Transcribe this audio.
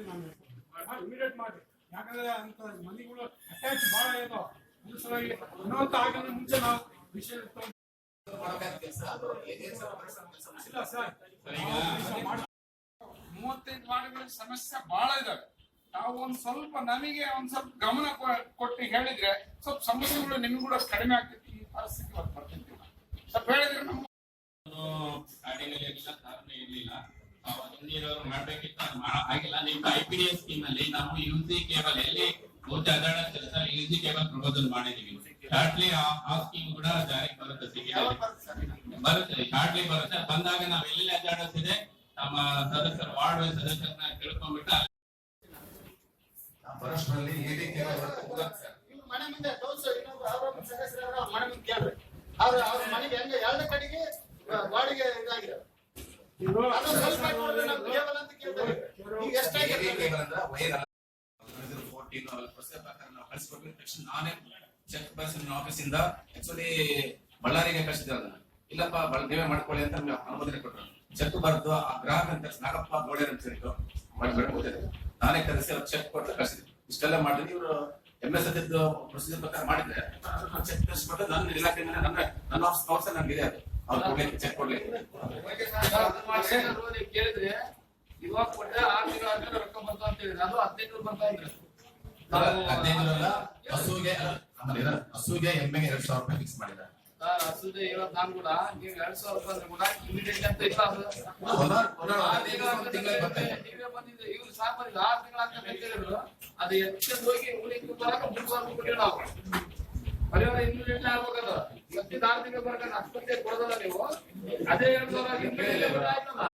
Immediate ಮಾಡಿ. ಯಾಕಂದ್ರೆ ಅಂತ ಮನೆಗಳು ಅಟ್ಯಾಚ್ ಆಗಲ್ಲ ಮುಂಚೆ ನಾವು ವಿಷಯ ಇಲ್ಲ ಸರ್ ಮೂವತ್ತೈದು ವಾರ್ಡ್ಗಳ ಸಮಸ್ಯೆ ಬಹಳ ಇದಾವೆ. ನಾವು ಒಂದ್ ಸ್ವಲ್ಪ ನಮಗೆ ಒಂದ್ ಸ್ವಲ್ಪ ಗಮನ ಕೊಟ್ಟು ಹೇಳಿದ್ರೆ ಸ್ವಲ್ಪ ಸಮಸ್ಯೆಗಳು ನಿಮ್ಗೆ ಕೂಡ ಕಡಿಮೆ ಆಗ್ತೈತಿ ಈ ಪರಿಸ್ಥಿತಿ ಸ್ವಲ್ಪ ಹೇಳಿದ್ರೆ ನಮ್ಗೆ ಕಾರಣ ಇರ್ಲಿಲ್ಲ. ನೀರವರು ಮಾಡ್ಬೇಕಿತ್ತು ಆಗಿಲ್ಲ. ನಿಮ್ಮ I P D S scheme ಅಲ್ಲಿ ನಾವು ಯು ಸಿ ಕೇಬಲ್ ಎಲ್ಲಿ ಪೂರ್ತಿ ಅದಾಡ ಕೆಲಸ ಯು ಸಿ ಕೇಬಲ್ ಪ್ರಪೋಸಲ್ ಮಾಡಿದೀವಿ ಶಾರ್ಟ್ಲಿ ಆ ಸ್ಕೀಮ್ ಕೂಡ ಜಾರಿಗೆ ಬರುತ್ತೆ ಸಿಗಿದೆ ಬರುತ್ತೆ ಶಾರ್ಟ್ಲಿ ಬರುತ್ತೆ ಬಂದಾಗ ನಾವ್ ಎಲ್ಲೆಲ್ಲಿ ಅಜಾಡಿಸಿದೆ ನಮ್ಮ ಸದಸ್ಯರು ವಾರ್ಡ್ ವೈಸ್ ಸದಸ್ಯರನ್ನ ತಿಳ್ಕೊಂಡ್ಬಿಟ್ಟು ಅಲ್ಲಿ ಬರೋಷ್ಟ್ರಲ್ಲಿ ಏನೇ ಮನೆ ಮುಂದೆ ತೋರ್ಸು ಇನ್ನೊಬ್ರು ಮನೆ ಮುಂದೆ ಕೇಳ್ರಿ. ಅವ್ರ ಅವ್ರ ಮನೆಗೆ ಹೆಂಗೆ ಎರಡು ಕಡೆಗೆ ಬಾಡಿಗೆ ಇದಾಗಿದೆ ಇವರು ಅದು ಸ್ವಲ್ಪ ನೋಡಿದ್ರೆ ನಾವು ಕೇವಲ ಅಂತ ಕೇಳ್ತಾರೆ ಈಗ ಏನೇ ಎಷ್ಟಾಗಿದೆ ಕೇವಲ ವೈರ್ ತಕ್ಷಣ ನಾನೇ ಚೆಕ್ ಆಫೀಸ್ ಇಂದ ಆಕ್ಚುಲಿ ಬಳ್ಳಾರಿಗೆ ಕಳಿಸಿದ್ರು ಅದನ್ನ. ಇಲ್ಲಪ್ಪ ನೀವೇ ಮಾಡ್ಕೊಳ್ಳಿ ಅಂತ ನಮ್ಗೆ ಅನುಮೋದನೆ ಕೊಟ್ಟರು ಚೆಕ್ ಬರ್ದು ಆ ಗ್ರಾಹಕ ಅಂತ ನಾಗಪ್ಪ ಗೋಳೇರ್ ಅಂತ ಹೇಳಿದ್ರು. ನಾನೇ ಕರೆಸಿ ಅವ್ರು ಚೆಕ್ ಕೊಟ್ಟು ಕಳಿಸಿದ್ರು ಇಷ್ಟೆಲ್ಲ ಮಾಡಿದ್ರೆ ಇವರು ಎಂ ಎಸ್ ಅದಿದ್ದು ಪ್ರೊಸೀಜರ್ ಪ್ರಕಾರ ಮಾಡಿದ್ರೆ ಚೆಕ್ ಕಳಿಸ್ಬಿಟ್ಟು ನನ್ನ ಇಲಾಖೆ ನನ್ನ ನನ್ನ ಆಫೀಸ್ ಪವರ್ಸ್ ಇದೆ ಅದು. ಅವ್ರು ಚೆಕ್ ಕೊಡ್ಲಿಕ್ಕೆ. ಇವಾಗ ಕೊಟ್ರೆ ಆರು ತಿಂಗಳು ಆದ್ಮೇಲೆ ರೊಕ್ಕ ಬರ್ತಾವ ಅಂತ ಹೇಳಿದ್ರೆ ಅದು ಹದಿನೈದು ಬರ್ತಾ ಅಂದ್ರೆ ಹದಿನೈದರಲ್ಲ ಹಸುಗೆ ಎಮ್ಮೆಗೆ ಎರಡ್ ಸಾವಿರ ರೂಪಾಯಿ ಫಿಕ್ಸ್ ಮಾಡಿದ್ದಾರೆ. ಹಸುದೆ ಇರೋದ್ ನಾನು ಕೂಡ ನೀವು ಎರಡ್ ಸಾವಿರ ರೂಪಾಯಿ ಅಂದ್ರೆ ಕೂಡ ಇಮಿಡಿಯೇಟ್ ಅಂತ ಇಲ್ಲ. ನೀವೇ ಬಂದಿದ್ರೆ ಇವ್ರು ಸಾಕು ಆರು ತಿಂಗಳು ಅಂತ ಹೇಳಿದ್ರು ಅದು ಹೋಗಿ ಉಳಿಕೆ ಬರಕ ಮೂರು ಸಾವಿರ ರೂಪಾಯಿ ಕೊಟ್ಟಿವಿ ನಾವು. ಪರಿವಾರ ಇಮಿಡಿಯೇಟ್ ಆಗ್ಬೇಕದು ತಿಂಗಳು ಬರಕ ಕೊಡೋದಲ್ಲ ನೀವು? ಅದೇ ಎರಡ್ ಸಾವಿರ ಆಯ್ತಲ್ಲ?